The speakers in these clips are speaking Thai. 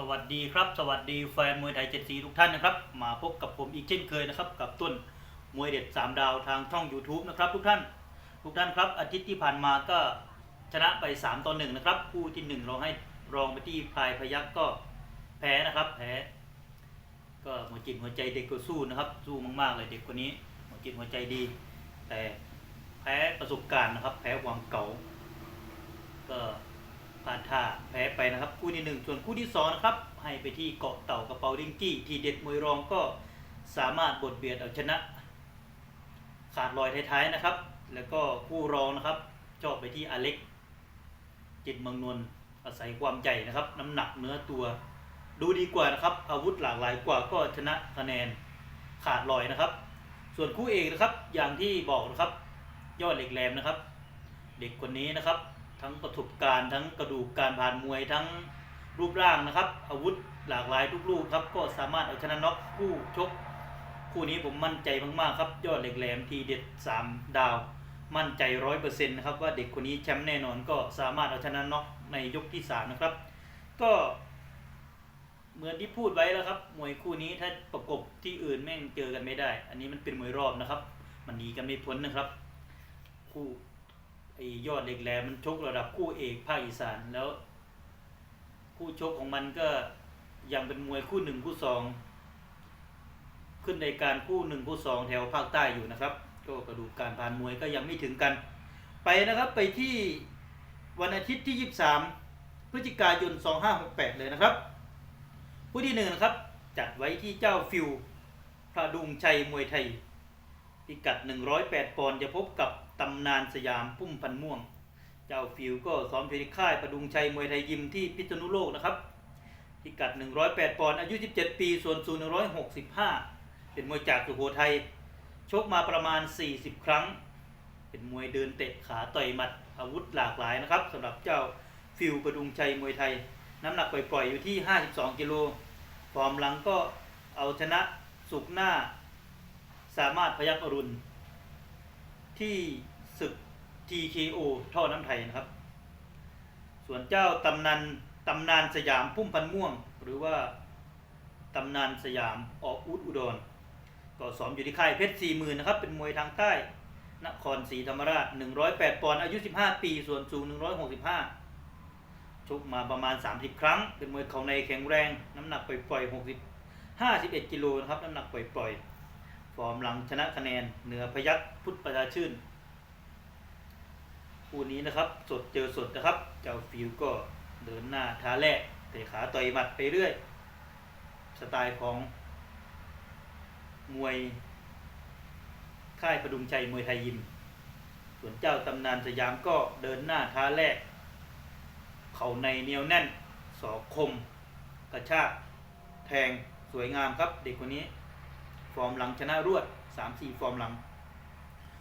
สวัสดีครับ สวัสดีแฟนมวยไทยเจ็ดสีทุกท่านนะครับ มาพบกับผมอีกเช่นเคยนะครับ กับต้นมวยเด็ด 3 ดาวทางช่อง YouTube นะครับทุกท่าน ทุกท่านครับ อาทิตย์ที่ผ่านมาก็ชนะไป 3ต่อ1นะครับคู่ที่ 1 เราให้รองไปที่พลายพยักก็แพ้นะครับ แพ้ ก็หัวจิตหัวใจเด็กก็สู้นะครับ สู้มากๆเลยเด็กคนนี้หัวจิตหัวใจดี แต่แพ้ประสบการณ์นะครับ แพ้ความเก่าก็ พาดท่าแพ้ไปนะครับ คู่ที่หนึ่งส่วนคู่ที่สองนะครับให้ไปที่เกาะเต่ากระเป๋าดิงกี้ ทีเด็ดมวยรองก็สามารถบดเบียดเอาชนะ ขาดลอยท้ายๆนะครับ แล้วก็คู่รองนะครับชอบไปที่อเล็ก จิตเมืองนวลอาศัยความใหญ่นะครับ น้ำหนักเนื้อตัว ดูดีกว่านะครับ อาวุธหลากหลายกว่าก็ชนะคะแนนขาดลอยนะครับ ส่วนคู่เอกนะครับอย่างที่บอกนะครับ ยอดเหล็กแหลมนะครับ เด็กคนนี้นะครับ ทั้งประสบการณ์ทั้งกระดูกการผ่านมวยทั้งรูปร่างนะครับ อาวุธหลากหลายทุกลูกครับ ก็สามารถเอาชนะน็อกคู่ชก คู่นี้ผมมั่นใจมากๆครับ ยอดเหล็กแหลมทีเด็ด 3 ดาว มั่นใจร้อยเปอร์เซ็นต์นะครับว่าเด็กคนนี้แชมป์แน่นอนก็สามารถเอาชนะน็อกในยกที่3นะครับ ก็เหมือนที่พูดไว้แล้วครับ มวยคู่นี้ถ้าประกบที่อื่นแม่งเจอกันไม่ได้ อันนี้มันเป็นมวยรอบนะครับ มันหนีกันไม่พ้นนะครับ คู่ ไอยอดเหล็กแหลมมันชกระดับคู่เอกภาคอีสานแล้ว คู่ชกของมันก็ยังเป็นมวยคู่หนึ่งคู่สองขึ้นในการคู่หนึ่งคู่สองแถวภาคใต้อยู่นะครับ ก็กระดูกการผ่านมวยก็ยังไม่ถึงกัน ไปนะครับไปที่วันอาทิตย์ที่ 23 พฤศจิกายน 2568 เลยนะครับ ผู้ที่หนึ่งนะครับ จัดไว้ที่เจ้าฟิวพระดุงชัยมวยไทยพิกัด 108 ปอนด์จะพบกับ ตำนานสยามพุ่มพันม่วง เจ้าฟิวก็ซ้อมอยู่ที่ค่ายประดุงชัยมวยไทยยิมที่พิษณุโลกนะครับพิกัด 108 ปอนด์อายุ 17 ปี ส่วนสูง165 เป็นมวยจากสุโขทัยชกมาประมาณ 40 ครั้ง เป็นมวยเดินเตะขาต่อยหมัดอาวุธหลากหลายนะครับสำหรับเจ้าฟิวประดุงชัยมวยไทย น้ำหนักปล่อยๆอยู่ที่ 52 กิโลฟอร์มหลังก็เอาชนะสุกหน้า สามารถพยักอรุณ ที่ TKO ท่อน้ำไทยนะครับ ส่วนเจ้าตำนานตำนานสยามพุ่มพันม่วง หรือว่าตำนานสยามออกอุดอุดรก็ซ้อมอยู่ที่ค่ายเพชรสี่หมื่นนะครับ เป็นมวยทางใต้นครศรีธรรมราช 108 ปอนด์อายุ 15 ปี ส่วนสูง 165 ชกมาประมาณ 30 ครั้ง เป็นมวยเข่าในแข็งแรง น้ำหนักปล่อยๆ60 51 กิโลนะครับ น้ำหนักปล่อยๆ ฟอร์มหลังชนะคะแนน เหนือพยัคฆ์พุทธประชาชื่น คู่นี้นะครับสดเจอสดนะครับ เจ้าฟิวก็เดินหน้าท้าแรกเตะขาต่อยหมัดไปเรื่อย สไตล์ของ มวย ค่ายประดุงชัยมวยไทยยิม ส่วนเจ้าตำนานสยามก็เดินหน้าท้าแรก เข่าในเนียวแน่นสอกคม กระชากแทงสวยงามครับ เด็กคนนี้ ฟอร์มหลังชนะรวด 3-4 ฟอร์มหลัง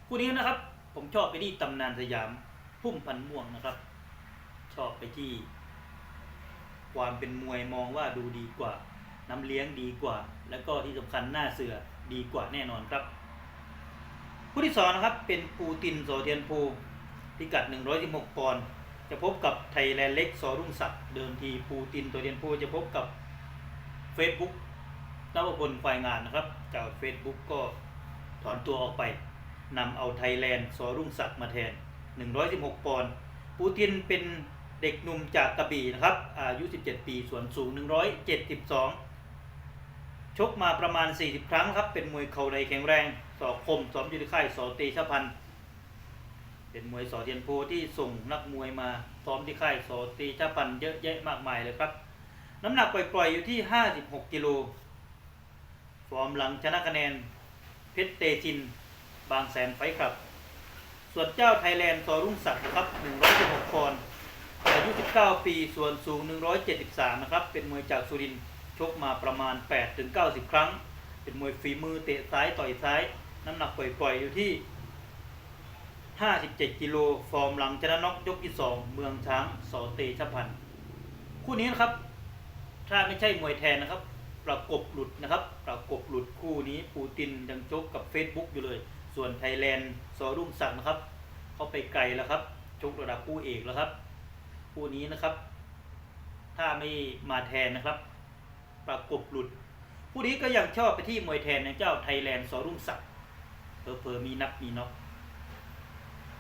คู่นี้นะครับ ผมชอบไปที่ตำนานสยาม พุ่มพันม่วงนะครับ ชอบไปที่ ความเป็นมวยมองว่าดูดีกว่า น้ำเลี้ยงดีกว่า แล้วก็ที่สำคัญหน้าเสือดีกว่าแน่นอนครับคู่ที่สองนะครับเป็นปูตินโสเทียนภูพิกัด 116 ปอนด์จะพบกับไทยแลนด์เล็กสอรุ่งศักดิ์เดิมทีปูตินโสเทียนภูจะพบกับ Facebook นวพลควายงานนะครับ จาก Facebook ก็ถอนตัวออกไปนำเอาไทยแลนด์สอรุ่งศักดิ์มาแทน 116 ปอนด์ ปูตินเป็นเด็กหนุ่มจากกระบี่นะครับ อายุ 17 ปี ส่วนสูง 172 ชกมาประมาณ 40 ครั้งครับ เป็นมวยเข่าในแข็งแรง สอกคมซ้อมยู่ที่ค่ายสอเตชพันธ์เป็นมวยสอเทียนโพที่ส่งนักมวยมาซ้อมที่ค่ายสอเตชพันธ์เยอะแยะมากมายเลยครับ น้ำหนักปล่อยๆอยู่ที่ 56 กิโล ฟอร์มหลังชนะคะแนน เพชรเตจิน บางแสนไฟครับ ส่วนเจ้าไทยแลนด์ซอรุ่งศักดิ์นะครับ116ปอนด์อายุ 19 ปี ส่วนสูง 173 นะครับ เป็นมวยจากสุรินทร์ชกมาประมาณ 8-90 ครั้ง เป็นมวยฝีมือเตะซ้ายต่อยซ้าย น้ำหนักปล่อยๆอยู่ที่ 57 กิโล ฟอร์มหลังชนะน็อกยกที่ 2 เมืองช้างสอเตชพันธ์คู่นี้นะครับ ถ้าไม่ใช่มวยแทนนะครับ ประกบหลุดนะครับ ประกบหลุดคู่นี้ปูตินยังชกกับ Facebook อยู่เลย ส่วนไทยแลนด์ซอรุ่งศักดิ์นะครับ เขาไปไกลแล้วครับชกระดับคู่เอกแล้วครับ คู่นี้นะครับ ถ้าไม่มาแทนนะครับ ประกบหลุด ผู้นี้ก็ยังชอบไปที่มวยแทนในเจ้าไทยแลนด์สอรุ่งศักดิ์เพอเพอๆมีนับมีน็อก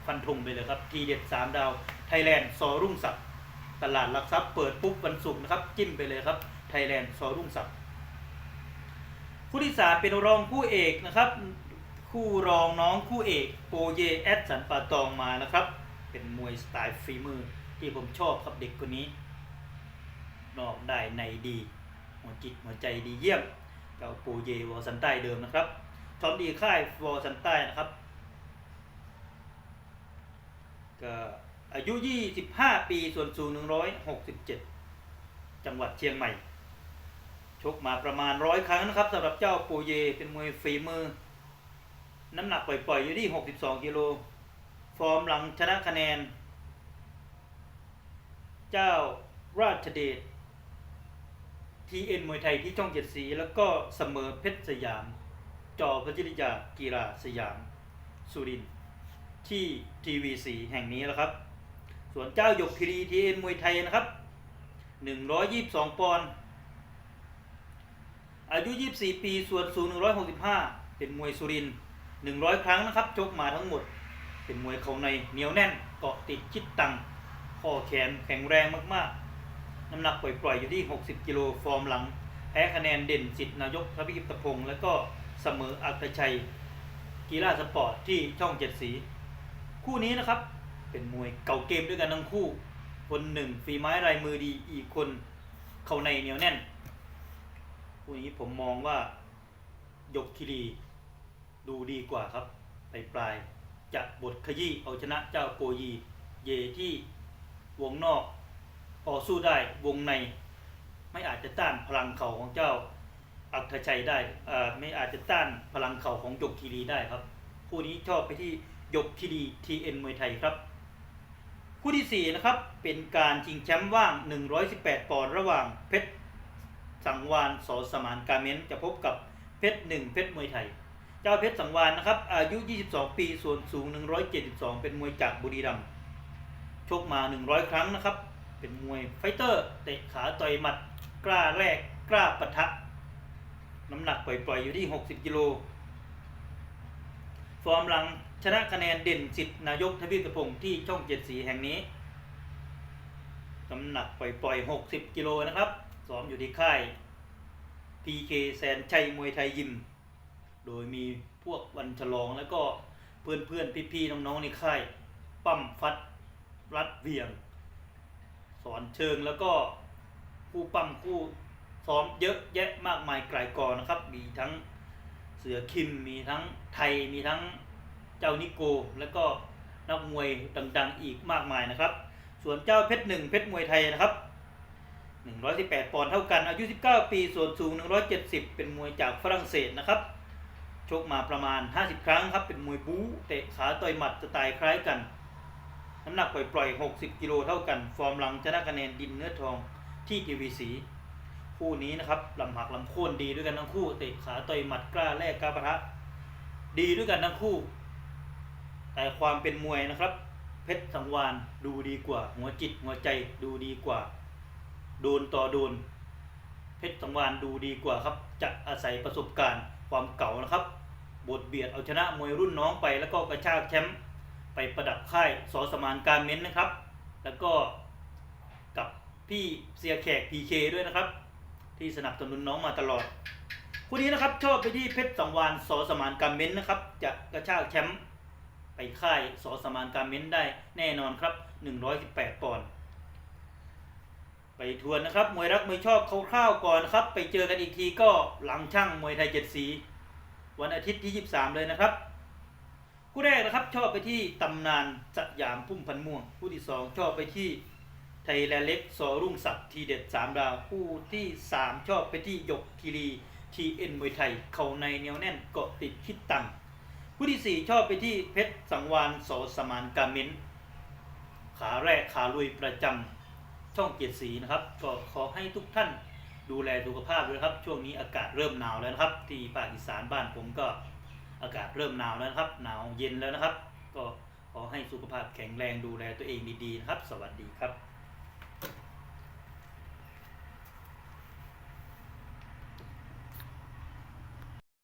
ฟันธงไปเลยครับทีเด็ดสามดาวไทยแลนด์สอรุ่งศักดิ์ตลาดหลักทรัพย์เปิดปุ๊บวันศุกร์นะครับ จิ้มไปเลยครับไทยแลนด์สอรุ่งศักดิ์คู่ที่สามเป็นรองคู่เอกนะครับ คู่รองน้องคู่เอกโปเยแอดสันปาตองมานะครับ เป็นมวยสไตล์ฝีมือที่ผมชอบครับเด็กคนนี้ นอกได้ในดี หัวจิตหัวใจดีเยี่ยมเจ้าปูเยวอสันใต้เดิมนะครับทอมดีค่ายวอสันใต้นะครับก็อายุ 25 ปีส่วนสูง 167 จังหวัดเชียงใหม่ ชกมาประมาณร้อยครั้งนะครับสำหรับเจ้าปูเยเป็นมวยฝีมือ น้ำหนักปล่อย ๆ อยู่ที่ 62กิโล ฟอร์มหลังชนะคะแนน เจ้าราชเดชทีเอ็นมวยไทยที่ช่องเจ็ดสี แล้วก็เสมอเพชรสยาม จอพัชริยากีฬาสยาม สุรินที่ทีวีสีแห่งนี้แล้วครับ ส่วนเจ้าหยกคีรีทีเอ็นมวยไทยนะครับ 122 ปอนด์อายุ 24 ปี ส่วนสูง 165 เป็นมวยสุรินทร์ 100 ครั้งนะครับชกมาทั้งหมด เป็นมวยเขาในเหนียวแน่นเกาะติดชิดตังข้อแขนแข็งแรงมากๆ น้ำหนักปล่อยๆอยู่ที่ 60 กิโลฟอร์มหลังแพ้คะแนนเด่นสิทธิ์นายกพระพิกิตพงศ์แล้วก็เสมออักชัยกีฬาสปอร์ตที่ช่องเจ็ดสี คู่นี้นะครับเป็นมวยเก่าเกมด้วยกันทั้งคู่ คนหนึ่งฝีไม้ลายมือดีอีกคนเขาในเหนียวแน่น คู่นี้ผมมองว่ายกคิรี ดูดีกว่าครับไปปลายจะบทขยี้เอาชนะเจ้าโกยี เยที่วงนอกพอสู้ได้วงใน ไม่อาจจะต้านพลังเข่าของเจ้าอัคชัยได้ไม่อาจจะต้านพลังเข่าของยกคีรีได้ครับ คู่นี้ชอบไปที่ยกคีรีทีเอ็นมวยไทยครับ คู่ที่ 4 นะครับ เป็นการชิงแชมป์ว่าง 118 ปอนด์ระหว่างเพชรสังวานสอสมานการเมนจะพบกับเพชรหนึ่งเพชรมวยไทย จ้าเพชรสังวานนะครับ อายุ 22 ปี ส่วนสูง 172 เป็นมวยจากบุรีรัมย์ ชกมา 100 ครั้งนะครับ เป็นมวยไฟเตอร์ เตะขาต่อยหมัด กล้าแรก กล้าปะทะ น้ำหนักปล่อยๆ อยู่ที่ 60 กิโล ฟอร์มหลังชนะคะแนนเด่นสิทธินายกทวีปพงศ์ที่ช่องเจ็ดสีแห่งนี้ น้ำหนักปล่อยๆ 60 กิโลนะครับ ซ้อมอยู่ที่ค่าย PK แสนชัยมวยไทยยิม โดยมีพวกวันฉลองแล้วก็เพื่อนเพื่อนพี่ๆน้องๆในค่ายปั้มฟัดรัดเวียง สอนเชิงแล้วก็คู่ปั้มคู่ซ้อมเยอะแยะมากมายไกลกอนะครับ มีทั้งเสือคิมมีทั้งไทยมีทั้งเจ้านิโกแล้วก็นักมวยดังๆอีกมากมายนะครับ ส่วนเจ้าเพชรหนึ่งเพชรมวยไทยนะครับ118ปอนด์เท่ากันอายุ 19 ปี ส่วนสูง 170 เป็นมวยจากฝรั่งเศสนะครับ ชกมาประมาณ 50 ครั้งครับ เป็นมวยบู๊เตะขาต่อยหมัดสไตล์คล้ายกัน น้ำหนักปล่อยๆ60 กิโลเท่ากัน ฟอร์มหลังชนะคะแนนดินเนื้อทองที่ทีวีสีคู่นี้นะครับลำหักลำโค่นดีด้วยกันทั้งคู่ เตะขาต่อยหมัดกล้าแลกกล้าปะทะดีด้วยกันทั้งคู่ แต่ความเป็นมวยนะครับ เพชรสังวานดูดีกว่า หัวจิตหัวใจดูดีกว่า โดนต่อโดน เพชรสังวานดูดีกว่าครับจะอาศัยประสบการณ์ความเก่านะครับ บทเบียดเอาชนะมวยรุ่นน้องไป แล้วก็กระชากแชมป์ไปประดับค่ายสอสมานการเม้นนะครับ แล้วก็กับพี่เสียแขกพีเคด้วยนะครับ ที่สนับสนุนน้องมาตลอดคู่นี้นะครับชอบไปที่เพชรสังวานสอสมานการเม้นนะครับ จะกระชากแชมป์ไปค่ายสอสมานการเม้นได้แน่นอนครับ 118ปอนด์ไปทวนนะครับมวยรักมวยชอบคร่าวๆก่อนครับ ไปเจอกันอีกทีก็หลังช่างมวยไทยเจ็ดสี วันอาทิตย์ที่ 23 เลยนะครับ คู่แรกนะครับชอบไปที่ตำนานสยามพุ่มพันม่วง คู่ที่ 2 ชอบไปที่ไทยแลนด์เล็กสอรุ่งศักดิ์ทีเด็ด3ดาว คู่ที่ 3 ชอบไปที่หยกคีรีทีเอ็นมวยไทย เข่าในเหนียวแน่นเกาะติดคิดตังคู่ที่ 4 ชอบไปที่เพชรสังวานสอสมานกาเมนขาแรกขาลุยประจำช่องเกียรติสีนะครับ ก็ขอให้ทุกท่าน ดูแลสุขภาพด้วยครับ ช่วงนี้อากาศเริ่มหนาวแล้วนะครับ ที่ภาคอีสานบ้านผมก็อากาศเริ่มหนาวแล้วนะครับ หนาวเย็นแล้วนะครับ ก็ขอให้สุขภาพแข็งแรงดูแลตัวเองดีๆนะครับ สวัสดีครับ